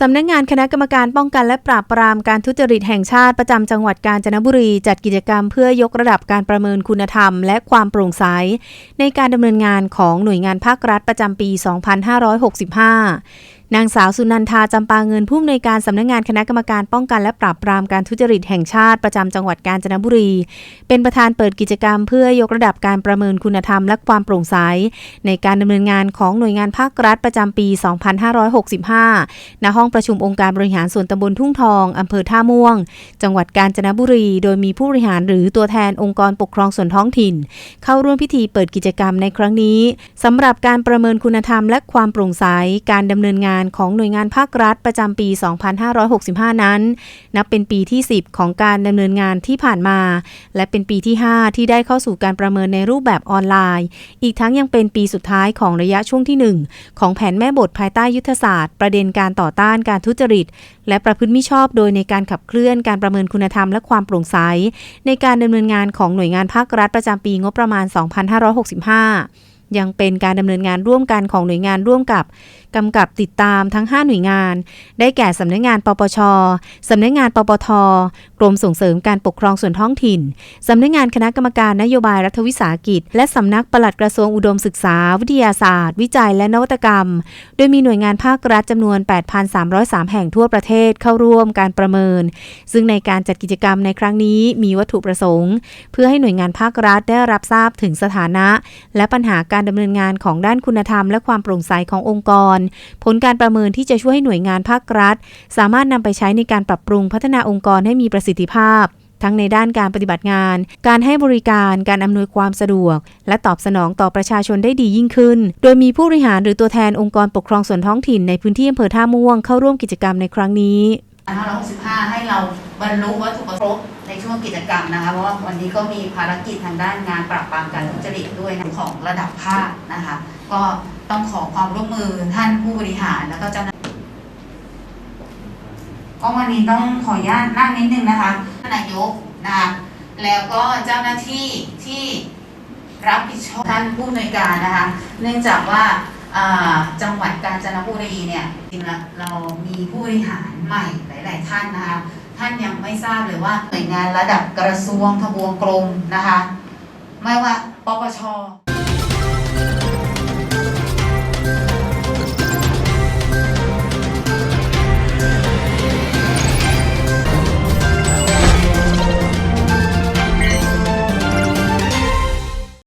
สำนักงานคณะกรรมการป้องกันและปราบปรามการทุจริตแห่งชาติประจำจังหวัดกาญจนบุรี จัดกิจกรรมเพื่อยกระดับการประเมินคุณธรรม และความโปร่งใส ในการดำเนินงานของหน่วยงานภาครัฐประจำปี 2565 นางสาวสุนันทาจำปาเงินผู้อำนวยการสำนักงานคณะกรรมการป้องกันและปราบปรามการทุจริตแห่งชาติประจำจังหวัดกาญจนบุรี เป็นประธานเปิดกิจกรรมเพื่อยกระดับการประเมินคุณธรรมและความโปร่งใส ในการดำเนินงานของหน่วยงานภาครัฐประจำปี 2565 ณ ห้องประชุมองค์การบริหารส่วนตำบลทุ่งทองอำเภอท่าม่วง จังหวัดกาญจนบุรี โดยมีผู้บริหารหรือตัวแทนองค์กรปกครองส่วนท้องถิ่น เข้าร่วมพิธีเปิดกิจกรรมในครั้งนี้สำหรับการประเมินคุณธรรมและความโปร่งใสการดำเนินงานของหน่วยงานภาครัฐประจำปี 2565 นั้น นับเป็นปีที่ 10 ของการดำเนินงานที่ผ่านมา และเป็นปีที่ 5 ที่ได้เข้าสู่การประเมินในรูปแบบออนไลน์ อีกทั้งยังเป็นปีสุดท้ายของระยะช่วงที่ 1 ของแผนแม่บทภายใต้ยุทธศาสตร์ ประเด็นการต่อต้านการทุจริต และประพฤติมิชอบโดยในการขับเคลื่อนการประเมินคุณธรรมและความโปร่งใส ในการดำเนินงานของหน่วยงานภาครัฐประจำปีงบประมาณ 2565ยังเป็นการดำเนินงานร่วมกันของหน่วยงานร่วมกับ กำกับติดตามทั้ง 5 หน่วยงาน ได้แก่สำนักงานปปชสำนักงานปปท กรมส่งเสริมการปกครองส่วนท้องถิ่นสำนักงานคณะกรรมการนโยบายรัฐวิสาหกิจ และสำนักปลัดกระทรวงอุดมศึกษา วิทยาศาสตร์ วิจัยและนวัตกรรม โดยมีหน่วยงานภาครัฐจำนวน 8,303 แห่งทั่วประเทศเข้าร่วมการประเมิน ซึ่งในการจัดกิจกรรมในครั้งนี้มีวัตถุประสงค์ เพื่อให้หน่วยงานภาครัฐได้รับทราบถึงสถานะ และปัญหาการดำเนินงานของด้านคุณธรรม และความโปร่งใสขององค์กรผลการประเมินที่จะช่วยให้หน่วยงานภาครัฐ สามารถนำไปใช้ในการปรับปรุงพัฒนาองค์กรให้มีประสิทธิภาพทั้งในด้านการปฏิบัติงาน การให้บริการ การอำนวยความสะดวก และตอบสนองต่อประชาชนได้ดียิ่งขึ้น โดยมีผู้บริหารหรือตัวแทนองค์กรปกครองส่วนท้องถิ่นในพื้นที่อำเภอท่าม่วงเข้าร่วมกิจกรรมในครั้งนี้2565 ให้เราบรรลุวัตถุประสงค์ในช่วงกิจกรรมนะคะ เพราะว่าวันนี้ก็มีภารกิจทางด้านงานปราบปรามการทุจริตด้วยของระดับภาคนะคะ ก็ต้องขอความร่วมมือท่าน ริหารแล้วก็เจ้าหน้าก็วันนี้ต้องขออนุญาตนั่งนิดนึงนะคะท่านนายกนะคะแล้วก็เจ้าหน้าที่ที่รับผิดชอบท่านผู้อำนวยการนะคะ เนื่องจากว่าจังหวัดกาญจนบุรีเนี่ยจริงๆเรามีผู้บริหารใหม่หลาย ๆ ท่านนะคะท่านยังไม่ทราบเลยว่าหน่วยงานระดับกระทรวงทบวงกรมนะคะ ไม่ว่าปปช